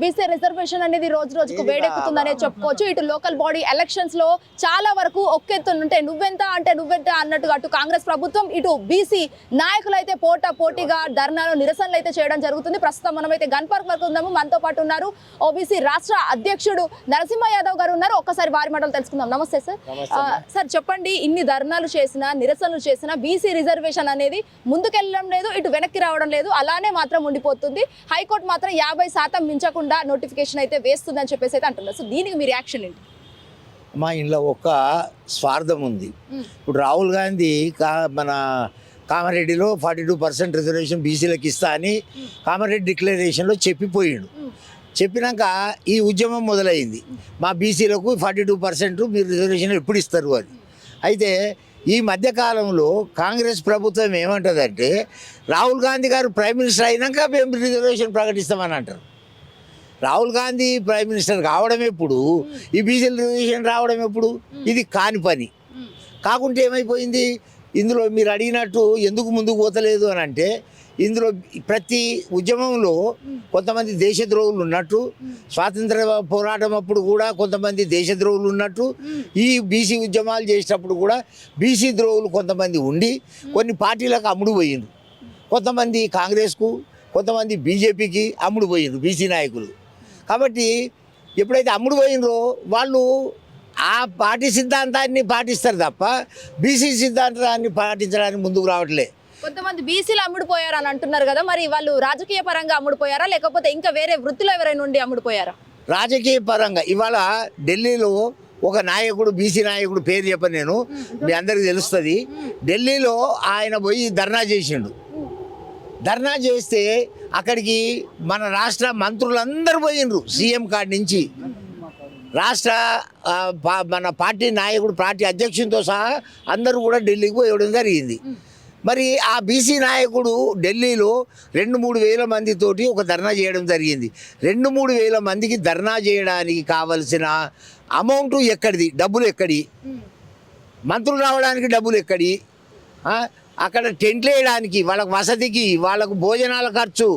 BC reservation అనేది రోజు రోజుకు వేడెక్కుతుందనే చెప్పుకోవచ్చు. ఇటు లోకల్ బాడీ ఎలక్షన్స్లో చాలా వరకు ఒక్కెత్తుంటే నువ్వెంత అంటే నువ్వెంత అన్నట్టుగా అటు కాంగ్రెస్ ప్రభుత్వం ఇటు బీసీ నాయకులు అయితే పోటా పోటీగా ధర్నాలు నిరసనలు అయితే చేయడం జరుగుతుంది. ప్రస్తుతం మనం అయితే గన్ పార్క్ వరకు ఉందాము మనతో పాటు ఉన్నారు ఓబీసీ రాష్ట్ర అధ్యక్షుడు నరసింహ యాదవ్ గారు ఉన్నారు. ఒక్కసారి వారి మాటలు తెలుసుకుందాం. నమస్తే సార్. సార్ చెప్పండి ఇన్ని ధర్నాలు చేసినా నిరసనలు చేసినా బీసీ రిజర్వేషన్ అనేది ముందుకెళ్ళడం లేదు ఇటు వెనక్కి రావడం లేదు అలానే మాత్రం ఉండిపోతుంది. హైకోర్టు మాత్రం యాభై శాతం మించకుండా నోటిఫికేషన్ అయితే వేస్తుందని చెప్పేసి అయితే అంటున్నారు. సో దీనికి మీ రియాక్షన్ ఏంటి? మా ఇంట్లో ఒక స్వార్థం ఉంది. ఇప్పుడు రాహుల్ గాంధీ కా మన కామారెడ్డిలో ఫార్టీ టూ పర్సెంట్ రిజర్వేషన్ బీసీలకు ఇస్తా అని కామారెడ్డి డిక్లరేషన్లో చెప్పిపోయిండు. చెప్పినాక ఈ ఉద్యమం మొదలైంది. మా బీసీలకు ఫార్టీ టూ పర్సెంట్ మీరు రిజర్వేషన్ ఎప్పుడు ఇస్తారు అని. అయితే ఈ మధ్యకాలంలో కాంగ్రెస్ ప్రభుత్వం ఏమంటుందంటే రాహుల్ గాంధీ గారు ప్రైమ్ మినిస్టర్ అయినాక మేము రిజర్వేషన్ ప్రకటిస్తామని అంటారు. రాహుల్ గాంధీ ప్రైమ్ మినిస్టర్ కావడం ఎప్పుడు? ఈ బీసీ రిజర్వేషన్ రావడం ఎప్పుడు? ఇది కాని పని. కాకుంటే ఏమైపోయింది? ఇందులో మీరు అడిగినట్టు ఎందుకు ముందుకు పోతలేదు అని అంటే ఇందులో ప్రతి ఉద్యమంలో కొంతమంది దేశద్రోహులు ఉన్నట్టు స్వాతంత్ర పోరాటం అప్పుడు కూడా కొంతమంది దేశద్రోహులు ఉన్నట్టు ఈ బీసీ ఉద్యమాలు చేసేటప్పుడు కూడా బీసీ ద్రోహులు కొంతమంది ఉండి కొన్ని పార్టీలకు అమ్ముడు పోయిండ్రు. కొంతమంది కాంగ్రెస్కు కొంతమంది బీజేపీకి అమ్ముడు పోయిండ్రు బీసీ నాయకులు. కాబట్టి ఎప్పుడైతే అమ్ముడు పోయినరో వాళ్ళు ఆ పార్టీ సిద్ధాంతాన్ని పాటిస్తారు తప్ప బీసీ సిద్ధాంతాన్ని పాటించడానికి ముందుకు రావట్లే. కొంతమంది బీసీలు అమ్ముడుపోయారు అని అంటున్నారు కదా మరి వాళ్ళు రాజకీయ పరంగా అమ్ముడుపోయారా లేకపోతే ఇంకా వేరే వృత్తిలో ఎవరైనా ఉండి అమ్ముడుపోయారా రాజకీయ పరంగా ఇవాళ ఢిల్లీలో ఒక నాయకుడు బీసీ నాయకుడు పేరు చెప్ప నేను మీ అందరికి తెలుస్తుంది. ఢిల్లీలో ఆయన పోయి ధర్నా చేసిండు. ధర్నా చేస్తే అక్కడికి మన రాష్ట్ర మంత్రులందరూ పోయినరు సీఎం కాడి నుంచి. రాష్ట్ర మన పార్టీ నాయకుడు పార్టీ అధ్యక్షునితో సహా అందరూ కూడా ఢిల్లీకి పోయడం జరిగింది. మరి ఆ బీసీ నాయకుడు ఢిల్లీలో రెండు మూడు వేల మందితోటి ఒక ధర్నా చేయడం జరిగింది. రెండు మూడు వేల మందికి ధర్నా చేయడానికి కావలసిన అమౌంట్ ఎక్కడిది? డబ్బులు ఎక్కడి? మంత్రులు రావడానికి డబ్బులు ఎక్కడి? అక్కడ టెంట్లు వేయడానికి వాళ్ళకు వసతికి వాళ్ళకు భోజనాల ఖర్చు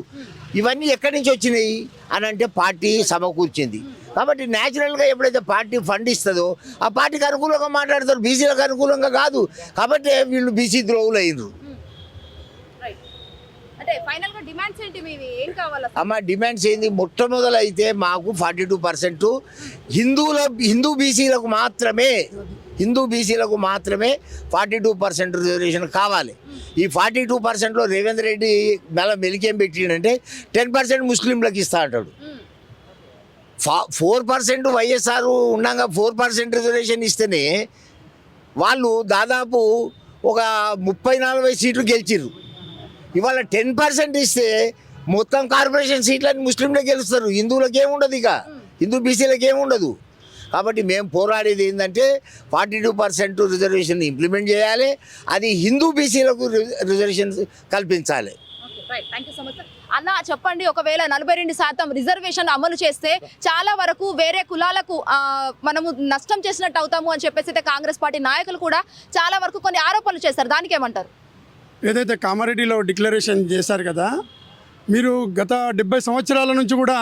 ఇవన్నీ ఎక్కడి నుంచి వచ్చినాయి అని అంటే పార్టీ సమకూర్చింది. కాబట్టి న్యాచురల్గా ఎప్పుడైతే పార్టీ ఫండ్ ఇస్తుందో ఆ పార్టీకి అనుకూలంగా మాట్లాడతారు బీసీలకు అనుకూలంగా కాదు. కాబట్టి వీళ్ళు బీసీ ఏం కావాలా అమ్మ డిమాండ్స్ ఏంది? మొట్టమొదలైతే మాకు ఫార్టీ టూ పర్సెంట్ హిందువుల హిందూ బీసీలకు మాత్రమే హిందూ బీసీలకు మాత్రమే ఫార్టీ టూ పర్సెంట్ రిజర్వేషన్ కావాలి. ఈ ఫార్టీ టూ పర్సెంట్లో రేవంత్ రెడ్డి మెల మెలికేం పెట్టిండంటే టెన్ పర్సెంట్ ముస్లింలకు ఇస్తా అంటాడు. ఫా ఫోర్ పర్సెంట్ వైఎస్ఆర్ ఉండగా ఫోర్ పర్సెంట్ రిజర్వేషన్ ఇస్తేనే వాళ్ళు దాదాపు ఒక ముప్పై నలభై సీట్లు గెలిచిర్రు. ఇవాళ టెన్ పర్సెంట్ ఇస్తే మొత్తం కార్పొరేషన్ సీట్లని ముస్లింలే గెలుస్తారు. హిందువులకు ఏముండదు ఇక. హిందూ బీసీలకు ఏముండదు కాబట్టి మేము పోరాడేది ఏంటంటే forty two percent reservation implement చేయాలి. అది హిందూ బీసీలకు రిజర్వేషన్ కల్పించాలి. Right thank you so much అన్న చెప్పండి ఒకవేళ నలభై రెండు శాతం రిజర్వేషన్ అమలు చేస్తే చాలా వరకు వేరే కులాలకు మనము నష్టం చేసినట్టు అవుతాము అని చెప్పేసి అయితే కాంగ్రెస్ పార్టీ నాయకులు కూడా చాలా వరకు కొన్ని ఆరోపణలు చేస్తారు. దానికి ఏమంటారు? ఏదైతే కామారెడ్డిలో డిక్లరేషన్ చేశారు కదా మీరు గత డెబ్బై సంవత్సరాల నుంచి కూడా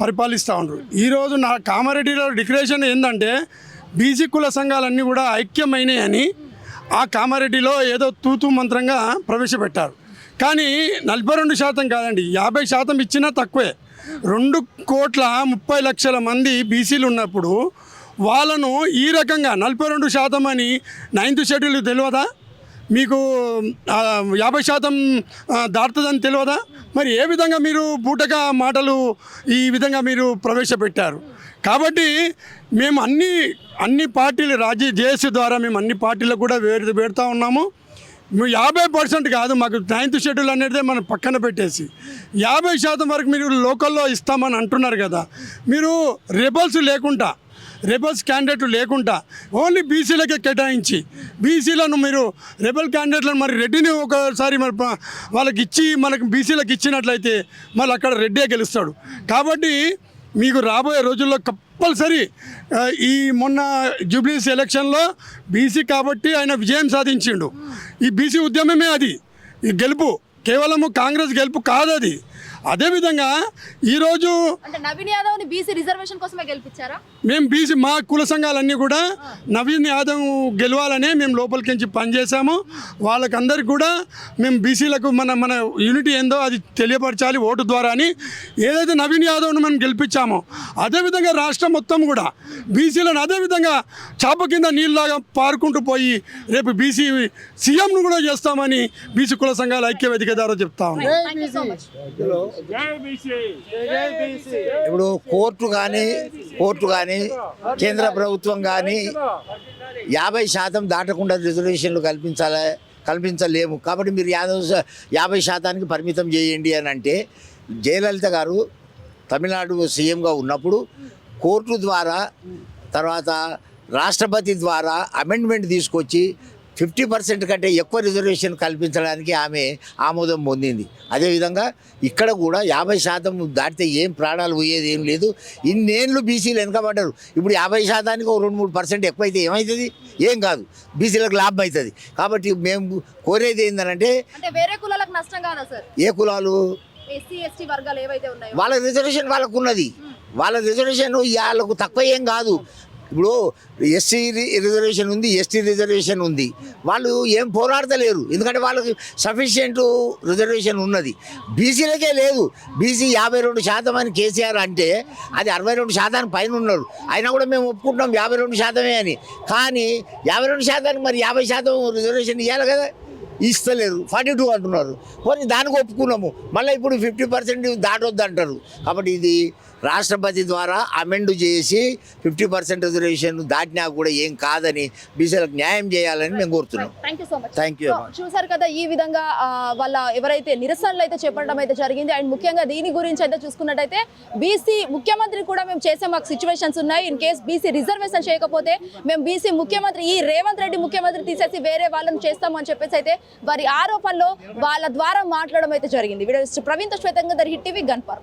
పరిపాలిస్తూ ఉన్నారు ఈరోజు నా కామారెడ్డిలో డిక్లరేషన్ ఏంటంటే బీసీ కుల సంఘాలన్నీ కూడా ఐక్యమైనాయని ఆ కామారెడ్డిలో ఏదో తూతు మంత్రంగా ప్రవేశపెట్టారు. కానీ నలభై రెండు శాతం కాదండి యాభై శాతం ఇచ్చినా తక్కువే. రెండు కోట్ల ముప్పై లక్షల మంది బీసీలు ఉన్నప్పుడు వాళ్ళను ఈ రకంగా నలభై రెండు శాతం అని నైన్త్ షెడ్యూల్ తెలియదా? మీకు యాభై శాతం దాటుతుందని తెలియదా? మరి ఏ విధంగా మీరు బూటక మాటలు ఈ విధంగా మీరు ప్రవేశపెట్టారు? కాబట్టి మేము అన్ని అన్ని పార్టీలు రాజీ జేఏసీ ద్వారా మేము అన్ని పార్టీలకు కూడా వేరు పెడతా ఉన్నాము. మేము యాభై పర్సెంట్ కాదు మాకు నైన్త్ షెడ్యూల్ అనేది మనం పక్కన పెట్టేసి. యాభై శాతం వరకు మీరు లోకల్లో ఇస్తామని అంటున్నారు కదా. మీరు రెబల్స్ లేకుండా రెబల్స్ క్యాండిడేట్ లేకుండా ఓన్లీ బీసీలకే కేటాయించి బీసీలను మీరు రెబల్ క్యాండిడేట్లను మరి రెడ్డిని ఒకసారి మరి వాళ్ళకి ఇచ్చి మనకు బీసీలకు ఇచ్చినట్లయితే మళ్ళీ అక్కడ రెడ్డే గెలుస్తాడు. కాబట్టి మీకు రాబోయే రోజుల్లో కంపల్సరీ ఈ మొన్న జూబ్లీస్ ఎలక్షన్లో బీసీ కాబట్టి ఆయన విజయం సాధించిండు. ఈ బీసీ ఉద్యమమే అది. ఈ గెలుపు కేవలము కాంగ్రెస్ గెలుపు కాదు అది అదేవిధంగా ఈరోజు అంటే నవీన్ యాదవ్ని బీసీ రిజర్వేషన్ కోసమే గెలిపించారా? మేము బీసీ మా కుల సంఘాలన్నీ కూడా నవీన్ యాదవ్ గెలవాలనే మేము లోపలికి పనిచేసాము వాళ్ళకందరికి కూడా మేము బీసీలకు మన మన యూనిటీ ఏందో అది తెలియపరచాలి ఓటు ద్వారా అని ఏదైతే నవీన్ యాదవ్ను మనం గెలిపించామో అదేవిధంగా రాష్ట్రం మొత్తం కూడా బీసీలను అదేవిధంగా చాప కింద నీళ్ళలాగా పారుకుంటూ పోయి రేపు బీసీ సీఎంను కూడా చేస్తామని బీసీ కుల సంఘాల ఐక్యవేదిక ద్వారా చెప్తా ఉన్నాం. థ్యాంక్ యూ సో మచ్ ఇప్పుడు కోర్టు కానీ కోర్టు కానీ కేంద్ర ప్రభుత్వం కానీ యాభై శాతం దాటకుండా రిజర్వేషన్లు కల్పించాలి కల్పించలేము. కాబట్టి మీరు యాదవ్ యాభై శాతానికి పరిమితం చేయండి అని అంటే జయలలిత గారు తమిళనాడు సీఎంగా ఉన్నప్పుడు కోర్టు ద్వారా తర్వాత రాష్ట్రపతి ద్వారా అమెండ్మెంట్ తీసుకొచ్చి ఫిఫ్టీ పర్సెంట్ కంటే ఎక్కువ రిజర్వేషన్ కల్పించడానికి ఆమె ఆమోదం పొందింది. అదేవిధంగా ఇక్కడ కూడా యాభై శాతం దాటితే ఏం ప్రాణాలు పోయేది ఏం లేదు. ఇన్నేళ్ళు బీసీలు వెనకబడ్డారు. ఇప్పుడు యాభై శాతానికి ఒక రెండు మూడు పర్సెంట్ ఎక్కువైతే ఏమవుతుంది ఏం కాదు. బీసీలకు లాభం అవుతుంది కాబట్టి మేము కోరేది ఏంటంటే అంటే వేరే కులాలకు నష్టం కాదా సార్? ఏ కులాలు? ఎస్సీ ఎస్టీ వర్గాలు ఏవైతే ఉన్నాయో. వాళ్ళ రిజర్వేషన్ వాళ్ళకు ఉన్నది వాళ్ళ రిజర్వేషన్ వాళ్ళకు తక్కువ ఏం కాదు. ఇప్పుడు ఎస్సీ రిజర్వేషన్ ఉంది ఎస్టీ రిజర్వేషన్ ఉంది. వాళ్ళు ఏం పోరాడతలేరు. ఎందుకంటే వాళ్ళకి సఫిషియెంట్ రిజర్వేషన్ ఉన్నది. బీసీలకే లేదు. బీసీ యాభై రెండు శాతం అని కేసీఆర్ అంటే అది అరవై రెండు శాతానికి పైన ఉన్నారు. అయినా కూడా మేము ఒప్పుకుంటున్నాం యాభై రెండు శాతమే అని. కానీ యాభై రెండు శాతానికి మరి యాభై శాతం రిజర్వేషన్ ఇవ్వాలి కదా? ఇస్తలేరు. ఫార్టీ టూ అంటున్నారు. పోనీ దానికి ఒప్పుకున్నాము. మళ్ళీ ఇప్పుడు ఫిఫ్టీ పర్సెంట్ దాటొద్దు అంటారు కాబట్టి ఇది రాష్ట్రపతి ద్వారా అమెండ్ చేసి ఫిఫ్టీ పర్సెంట్ రిజర్వేషన్ దాటినా కూడా ఏం కాదని బీసీలకు న్యాయం చేయాలని మేము కోరుతున్నాం. థ్యాంక్ యూ చూసారు కదా ఈ విధంగా వాళ్ళ ఎవరైతే నిరసనలు అయితే చేపట్టడం అయితే జరిగింది. అండ్ ముఖ్యంగా దీని గురించి అయితే చూసుకున్నట్టయితే బీసీ ముఖ్యమంత్రి కూడా మేము చేసే మాకు సిచ్యువేషన్స్ ఉన్నాయి. ఇన్ కేస్ బీసీ రిజర్వేషన్ చేయకపోతే మేము బీసీ ముఖ్యమంత్రి ఈ రేవంత్ రెడ్డి ముఖ్యమంత్రి తీసేసి వేరే వాళ్ళని చేస్తాము అని చెప్పేసి అయితే వారి ఆరోపణలో వాళ్ళ ద్వారా మాట్లాడడం అయితే జరిగింది. వీడియో ప్రవీణ్ శ్వేతంగా దర్ హిట్ టీవీ గన్పర్